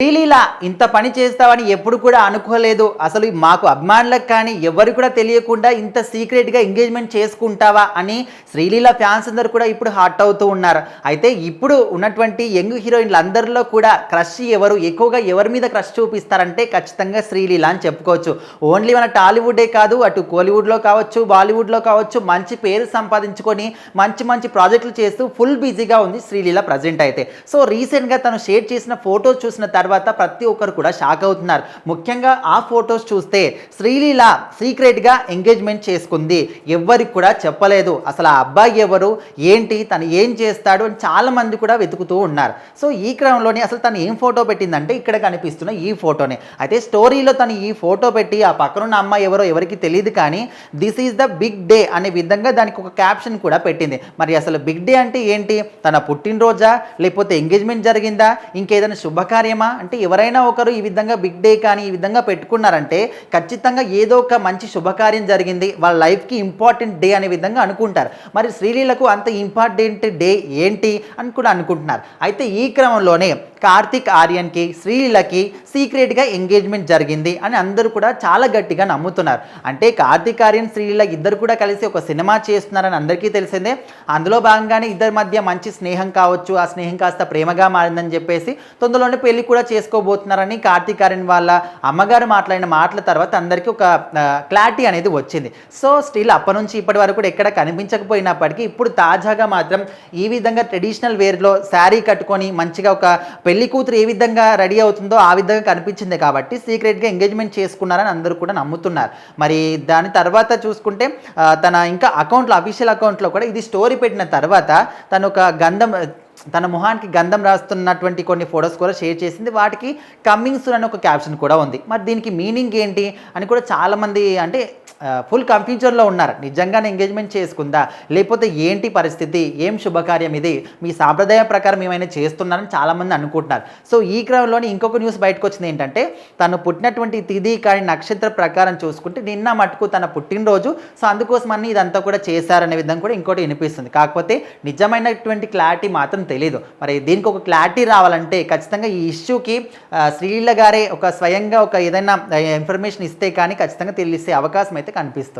శ్రీలీల ఇంత పని చేస్తావని ఎప్పుడు కూడా అనుకోలేదు. అసలు మాకు అభిమానులకు కానీ ఎవరు కూడా తెలియకుండా ఇంత సీక్రెట్గా ఎంగేజ్మెంట్ చేసుకుంటావా అని శ్రీలీల ఫ్యాన్స్ అందరు కూడా ఇప్పుడు హాట్ అవుతూ ఉన్నారు. అయితే ఇప్పుడు ఉన్నటువంటి యంగ్ హీరోయిన్లు అందరిలో కూడా క్రష్ ఎవరు ఎక్కువగా ఎవరి మీద క్రష్ చూపిస్తారంటే ఖచ్చితంగా శ్రీలీల అని చెప్పుకోవచ్చు. ఓన్లీ మన టాలీవుడే కాదు అటు కోలీవుడ్లో కావచ్చు బాలీవుడ్లో కావచ్చు మంచి పేరు సంపాదించుకొని మంచి మంచి ప్రాజెక్టులు చేస్తూ ఫుల్ బిజీగా ఉంది శ్రీలీల ప్రజెంట్ అయితే. సో రీసెంట్గా తను షేర్ చేసిన ఫోటో చూసిన తర్వాత తర్వాత ప్రతి ఒక్కరు కూడా షాక్ అవుతున్నారు. ముఖ్యంగా ఆ ఫొటోస్ చూస్తే శ్రీలీల సీక్రెట్గా ఎంగేజ్మెంట్ చేసుకుంది. ఎవ్వరికి కూడా చెప్పలేదు. అసలు ఆ అబ్బాయి ఎవరు? ఏంటి? తను ఏం చేస్తాడు? అని చాలామంది కూడా వెతుకుతూ ఉన్నారు. సో ఈ క్రమంలోనే అసలు తను ఏం ఫోటో పెట్టిందంటే ఇక్కడ కనిపిస్తున్న ఈ ఫోటోనే. అయితే స్టోరీలో తను ఈ ఫోటో పెట్టి ఆ పక్కనున్న అమ్మాయి ఎవరో ఎవరికి తెలియదు కానీ this is the big day అనే విధంగా దానికి ఒక క్యాప్షన్ కూడా పెట్టింది. మరి అసలు బిగ్ డే అంటే ఏంటి? తన పుట్టినరోజా? లేకపోతే ఎంగేజ్మెంట్ జరిగిందా? ఇంకేదైనా శుభకార్యమా? అంటే ఎవరైనా ఒకరు ఈ విధంగా బిగ్ డే కానీ ఈ విధంగా పెట్టుకున్నారంటే ఖచ్చితంగా ఏదో ఒక మంచి శుభకార్యం జరిగింది వాళ్ళ లైఫ్కి ఇంపార్టెంట్ డే అనే విధంగా అనుకుంటారు. మరి శ్రీలీలకు అంత ఇంపార్టెంట్ డే ఏంటి అని కూడా అనుకుంటున్నారు. అయితే ఈ క్రమంలోనే కార్తిక్ ఆర్యన్కి శ్రీలీలకి సీక్రెట్గా ఎంగేజ్మెంట్ జరిగింది అని అందరూ కూడా చాలా గట్టిగా నమ్ముతున్నారు. అంటే కార్తిక్ ఆర్యన్ శ్రీలీల ఇద్దరు కూడా కలిసి ఒక సినిమా చేస్తున్నారని అందరికీ తెలిసిందే. అందులో భాగంగానే ఇద్దరి మధ్య మంచి స్నేహం కావచ్చు ఆ స్నేహం కాస్త ప్రేమగా మారిందని చెప్పేసి తొందరలోనే పెళ్ళి కూడా చేసుకోబోతున్నారని కార్తీక్ ఆర్యన్ వాళ్ళ అమ్మగారు మాట్లాడిన మాటల తర్వాత అందరికీ ఒక క్లారిటీ అనేది వచ్చింది. సో స్టిల్ అప్పటి నుంచి ఇప్పటి వరకు కూడా ఎక్కడ కనిపించకపోయినప్పటికీ ఇప్పుడు తాజాగా మాత్రం ఈ విధంగా ట్రెడిషనల్ వేర్లో శారీ కట్టుకొని మంచిగా ఒక పెళ్ళి కూతురు ఏ విధంగా రెడీ అవుతుందో ఆ విధంగా కనిపించింది కాబట్టి సీక్రెట్గా ఎంగేజ్మెంట్ చేసుకున్నారని అందరూ కూడా నమ్ముతున్నారు. మరి దాని తర్వాత చూసుకుంటే తన ఇంకా అకౌంట్లో అఫీషియల్ అకౌంట్లో కూడా ఇది స్టోరీ పెట్టిన తర్వాత తను ఒక గంధం తన మొహానికి గంధం రాస్తున్నటువంటి కొన్ని ఫొటోస్ కూడా షేర్ చేసింది. వాటికి కమ్మింగ్ సూన్ అని ఒక క్యాప్షన్ కూడా ఉంది. మరి దీనికి మీనింగ్ ఏంటి అని కూడా చాలామంది అంటే ఫుల్ కన్ఫ్యూజన్లో ఉన్నారు. నిజంగానే ఎంగేజ్మెంట్ చేసుకుందా? లేకపోతే ఏంటి పరిస్థితి? ఏం శుభకార్యం ఇది? మీ సాంప్రదాయ ప్రకారం ఏమైనా చేస్తున్నారని చాలామంది అనుకుంటున్నారు. సో ఈ క్రమంలోనే ఇంకొక న్యూస్ బయటకు వచ్చింది ఏంటంటే తను పుట్టినటువంటి తిథి కానీ నక్షత్ర ప్రకారం చూసుకుంటే నిన్న మటుకు తన పుట్టినరోజు. సో అందుకోసమని ఇదంతా కూడా చేశారనే విధంగా కూడా ఇంకోటి వినిపిస్తుంది. కాకపోతే నిజమైనటువంటి క్లారిటీ మాత్రం తెలియదు మరి దీనికి ఒక క్లారిటీ రావాలంటే ఖచ్చితంగా ఈ ఇష్యూకి శ్రీలీల గారే ఒక స్వయంగా ఒక ఏదైనా ఇన్ఫర్మేషన్ ఇస్తే కానీ ఖచ్చితంగా తెలిసే అవకాశం అయితే కనిపిస్తుంది.